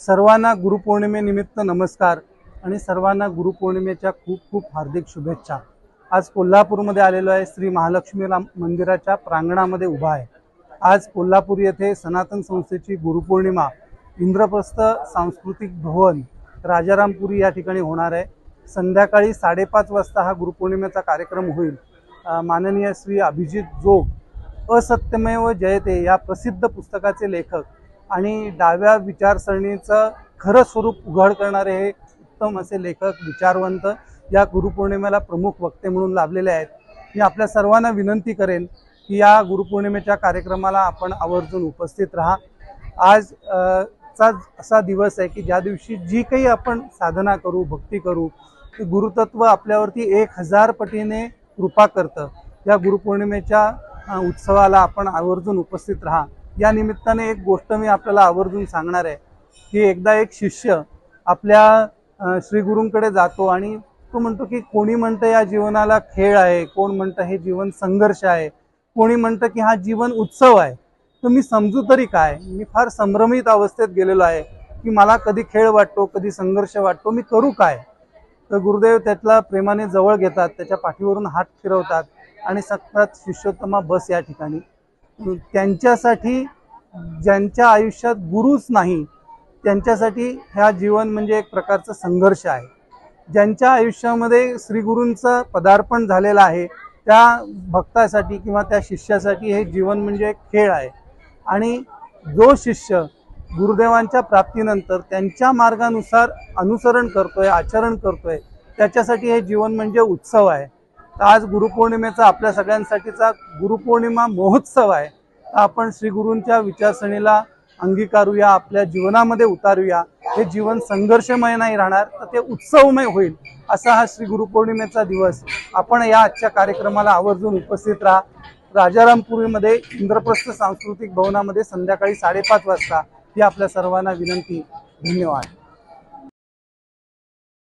सर्वांना गुरुपौर्णिमेनिमित्त नमस्कार आणि सर्वांना गुरुपौर्णिमेच्या खूप खूप हार्दिक शुभेच्छा. आज कोल्हापूरमध्ये आलेलो आहे श्री महालक्ष्मी राम मंदिराच्या प्रांगणामध्ये उभा आहे. आज कोल्हापूर येथे सनातन संस्थेची गुरुपौर्णिमा इंद्रप्रस्थ सांस्कृतिक भवन राजारामपुरी या ठिकाणी होणार आहे. संध्याकाळी साडेपाच वाजता हा गुरुपौर्णिमेचा कार्यक्रम होईल. माननीय श्री अभिजित जोग असत्यमेव जयते या प्रसिद्ध पुस्तकाचे लेखक आणि डाव्या विचारसरणीचं खरं स्वरूप उघड करणारे हे उत्तम असे लेखक विचारवंत या गुरुपौर्णिमेला प्रमुख वक्ते म्हणून लाभलेले आहेत. मी आपल्या सर्वांना विनंती करेन की या गुरुपौर्णिमेच्या कार्यक्रमाला आपण आवर्जून उपस्थित राहा. आज चा असा दिवस आहे की ज्या दिवशी जी काही आपण साधना करू भक्ती करू ते गुरुतत्व आपल्यावरती एक हजार पटीने कृपा करतं. या गुरुपौर्णिमेच्या उत्सवाला आपण आवर्जून उपस्थित राहा. या निमित्ताने एक गोष्ट मी आपल्याला आवर्जून सांगणार आहे की एकदा एक शिष्य आपल्या श्रीगुरूंकडे जातो आणि तो म्हणतो की कोणी म्हणतं या जीवनाला खेळ आहे कोण म्हणतं हे जीवन संघर्ष आहे कोणी म्हणतं की हा जीवन उत्सव आहे तर मी समजू तरी काय? मी फार संभ्रमित अवस्थेत गेलेलो आहे की मला कधी खेळ वाटतो कधी संघर्ष वाटतो मी करू काय? तर गुरुदेव त्यातला प्रेमाने जवळ घेतात त्याच्या पाठीवरून हात फिरवतात आणि सांगतात शिष्योत्तमा बस या ठिकाणी त्यांच्यासाठी ज्यांच्या आयुष्यात गुरुच नाही त्यांच्यासाठी ह्या जीवन म्हणजे एक प्रकारचं संघर्ष आहे. ज्यांच्या आयुष्यामध्ये श्रीगुरूंचं पदार्पण झालेलं आहे त्या भक्तासाठी किंवा त्या शिष्यासाठी हे जीवन म्हणजे एक खेळ आहे. आणि जो शिष्य गुरुदेवांच्या प्राप्तीनंतर त्यांच्या मार्गानुसार अनुसरण करतोय आचरण करतोय त्याच्यासाठी हे जीवन म्हणजे उत्सव आहे. तर आज गुरुपौर्णिमेचा आपल्या सगळ्यांसाठीचा गुरुपौर्णिमा महोत्सव आहे. तर आपण श्री गुरूंच्या विचारसरणीला अंगीकारूया आपल्या जीवनामध्ये उतारूया. हे जीवन संघर्षमय नाही राहणार तर ते उत्सवमय होईल असा हा श्री गुरुपौर्णिमेचा दिवस. आपण या आजच्या कार्यक्रमाला आवर्जून उपस्थित राहा. राजारामपुरीमध्ये इंद्रप्रस्थ सांस्कृतिक भवनामध्ये संध्याकाळी साडेपाच वाजता ही आपल्या सर्वांना विनंती. धन्यवाद.